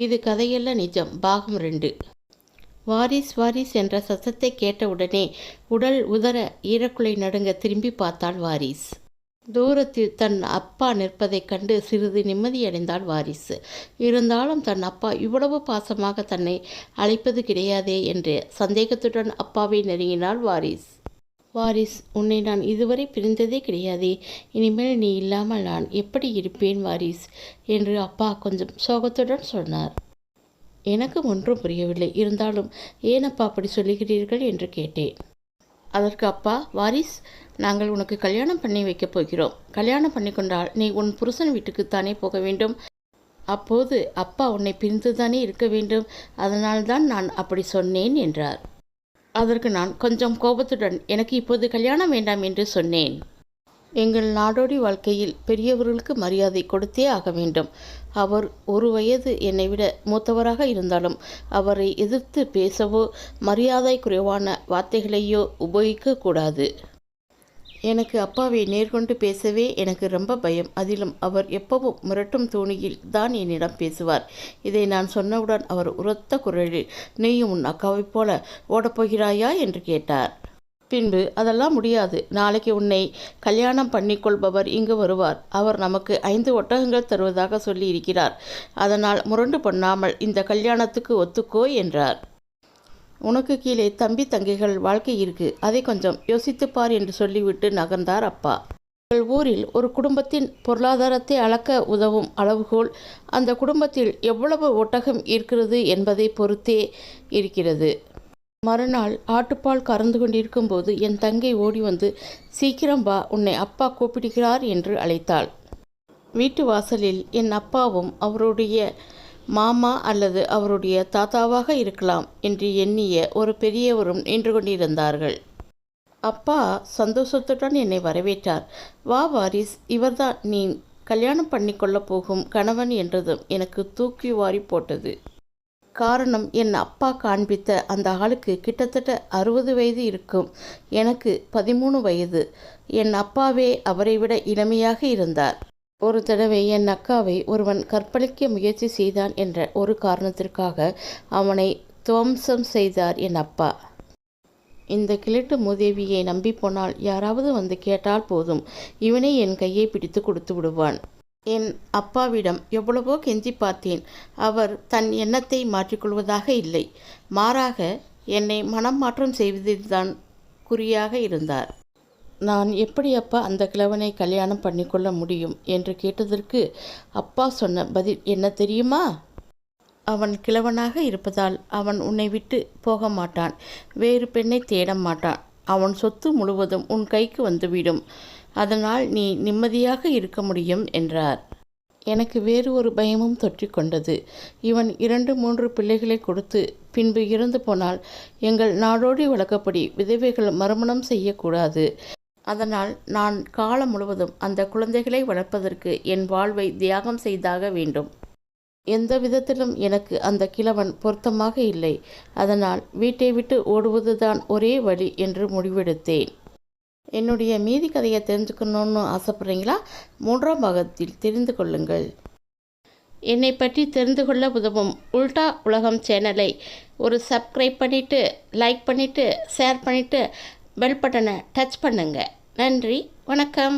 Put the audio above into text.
இது கதையல்ல நிஜம். பாகம் ரெண்டு. வாரிஸ் வாரிஸ் என்ற சத்தத்தை கேட்டவுடனே உடல் உதற ஈரக்குலை நடுங்க திரும்பி பார்த்தாள் வாரிஸ். தூரத்தில் தன் அப்பா நிற்பதைக் கண்டு சிறிது நிம்மதியடைந்தாள் வாரிஸ். இருந்தாலும் தன் அப்பா இவ்வளவு பாசமாக தன்னை அழைப்பது கிடையாதே என்று சந்தேகத்துடன் அப்பாவை நெருங்கினாள் வாரிஸ். வாரிஸ் உன்னை நான் இதுவரை பிரிந்ததே கிடையாதே. இனிமேல் நீ இல்லாமல் நான் எப்படி இருப்பேன் வாரிஸ்? என்று அப்பா கொஞ்சம் சோகத்துடன் சொன்னார். எனக்கு ஒன்றும் புரியவில்லை. இருந்தாலும் ஏன் அப்பா அப்படி சொல்லுகிறீர்கள் என்று கேட்டேன். அதற்கு அப்பா வாரிஸ் நாங்கள் உனக்கு கல்யாணம் பண்ணி வைக்கப் போகிறோம். கல்யாணம் பண்ணி கொண்டால் நீ உன் புருஷன் வீட்டுக்குத்தானே போக வேண்டும்? அப்போது அப்பா உன்னை பிரிந்துதானே இருக்க வேண்டும்? அதனால்தான் நான் அப்படி சொன்னேன் என்றார். அதற்கு நான் கொஞ்சம் கோபத்துடன் எனக்கு இப்போது கல்யாணம் வேண்டாம் என்று சொன்னேன். எங்கள் நாடோடி வாழ்க்கையில் பெரியவர்களுக்கு மரியாதை கொடுத்தே ஆக வேண்டும். அவர் ஒரு வயது என்னை விட மூத்தவராக இருந்தாலும் அவரை எதிர்த்து பேசவோ மரியாதை குறைவான வார்த்தைகளையோ உபயோகிக்கக்கூடாது எனக்கு அப்பாவை நேர்கொண்டு பேசவே எனக்கு ரொம்ப பயம். அதிலும் அவர் எப்பவும் மிரட்டும் தோணியில் தான் என்னிடம் பேசுவார். இதை நான் சொன்னவுடன் அவர் உரத்த குரலில் நீயும் உன் அக்காவைப் போல ஓடப்போகிறாயா என்று கேட்டார். பின்பு அதெல்லாம் முடியாது. நாளைக்கு உன்னை கல்யாணம் பண்ணிக்கொள்பவர் இங்கு வருவார். அவர் நமக்கு ஐந்து ஒட்டகங்கள் தருவதாக சொல்லி இருக்கிறார் அதனால் முரண்டு பண்ணாமல் இந்த கல்யாணத்துக்கு ஒத்துக்கோ என்றார். உனக்கு கீழே தம்பி தங்கைகள் வாழ்க்கை இருக்கு. அதை கொஞ்சம் யோசித்துப் பார் என்று சொல்லிவிட்டு நகர்ந்தார் அப்பா. எங்கள் ஊரில் ஒரு குடும்பத்தின் பொருளாதாரத்தை அளக்க உதவும் அளவுகோல் அந்த குடும்பத்தில் எவ்வளவு ஒட்டகம் இருக்கிறது என்பதை பொறுத்தே இருக்கிறது. மறுநாள் ஆட்டுப்பால் கறந்து கொண்டிருக்கும் போது என் தங்கை ஓடி வந்து சீக்கிரம் வா உன்னை அப்பா கூப்பிடுகிறார் என்று அழைத்தாள். வீட்டு வாசலில் என் அப்பாவும் அவருடைய மாமா அல்லது அவருடைய தாத்தாவாக இருக்கலாம் என்று எண்ணிய ஒரு பெரியவரும் நின்று கொண்டிருந்தார்கள். அப்பா சந்தோஷத்துடன் என்னை வரவேற்றார். வா வாரிஸ் இவர்தான். நீ கல்யாணம் பண்ணிக்கொள்ளப் போகும் கணவன் என்றதும் எனக்கு தூக்கி வாரி போட்டது. காரணம் என் அப்பா காண்பித்த அந்த ஆளுக்கு கிட்டத்தட்ட அறுபது வயது இருக்கும். எனக்கு பதிமூணு வயது. என் அப்பாவே அவரை விட இளமையாக இருந்தார். ஒரு தடவை என் அக்காவை ஒருவன் கற்பழிக்க முயற்சி செய்தான் என்ற ஒரு காரணத்திற்காக அவனை துவம்சம் செய்தார் என் அப்பா. இந்த கிழட்டு மூதேவியை நம்பி போனால் யாராவது வந்து கேட்டால் போதும். இவனே என் கையை பிடித்து கொடுத்து விடுவான். என் அப்பாவிடம் எவ்வளவோ கெஞ்சி பார்த்தேன். அவர் தன் எண்ணத்தை மாற்றிக்கொள்வதாக இல்லை. மாறாக என்னை மனம் மாற்றம் செய்வதில்தான் குறியாக இருந்தார். நான் எப்படி அப்பா அந்த கிழவனை கல்யாணம் பண்ணிக்கொள்ள முடியும் என்று கேட்டதற்கு அப்பா சொன்ன பதில் என்ன தெரியுமா? அவன் கிழவனாக இருப்பதால் அவன் உன்னை விட்டு போக மாட்டான் வேறு பெண்ணை தேட மாட்டான். அவன் சொத்து முழுவதும் உன் கைக்கு வந்துவிடும். அதனால் நீ நிம்மதியாக இருக்க முடியும் என்றார். எனக்கு வேறு ஒரு பயமும் தொற்றிக்கொண்டது. இவன் இரண்டு மூன்று பிள்ளைகளை கொடுத்து பின்பு இறந்து போனால் எங்கள் நாடோடி வழக்கப்படி விதவைகள் மறுமணம் செய்யக்கூடாது. அதனால் நான் காலம் முழுவதும் அந்த குழந்தைகளை வளர்ப்பதற்கு என் வாழ்வை தியாகம் செய்தாக வேண்டும். எந்த விதத்திலும் எனக்கு அந்த கிழவன் பொருத்தமாக இல்லை. அதனால் வீட்டை விட்டு ஓடுவதுதான் ஒரே வழி என்று முடிவெடுத்தேன். என்னுடைய மீதி கதையை தெரிஞ்சுக்கணுன்னு ஆசைப்பட்றீங்களா? மூன்றாம் பாகத்தில் தெரிந்து கொள்ளுங்கள். என்னை பற்றி தெரிந்து கொள்ள உதவும் உல்டா உலகம் சேனலை ஒரு சப்ஸ்கிரைப் பண்ணிவிட்டு லைக் பண்ணிவிட்டு ஷேர் பண்ணிவிட்டு பெல் பட்டனை டச் பண்ணுங்கள் நன்றி வணக்கம்.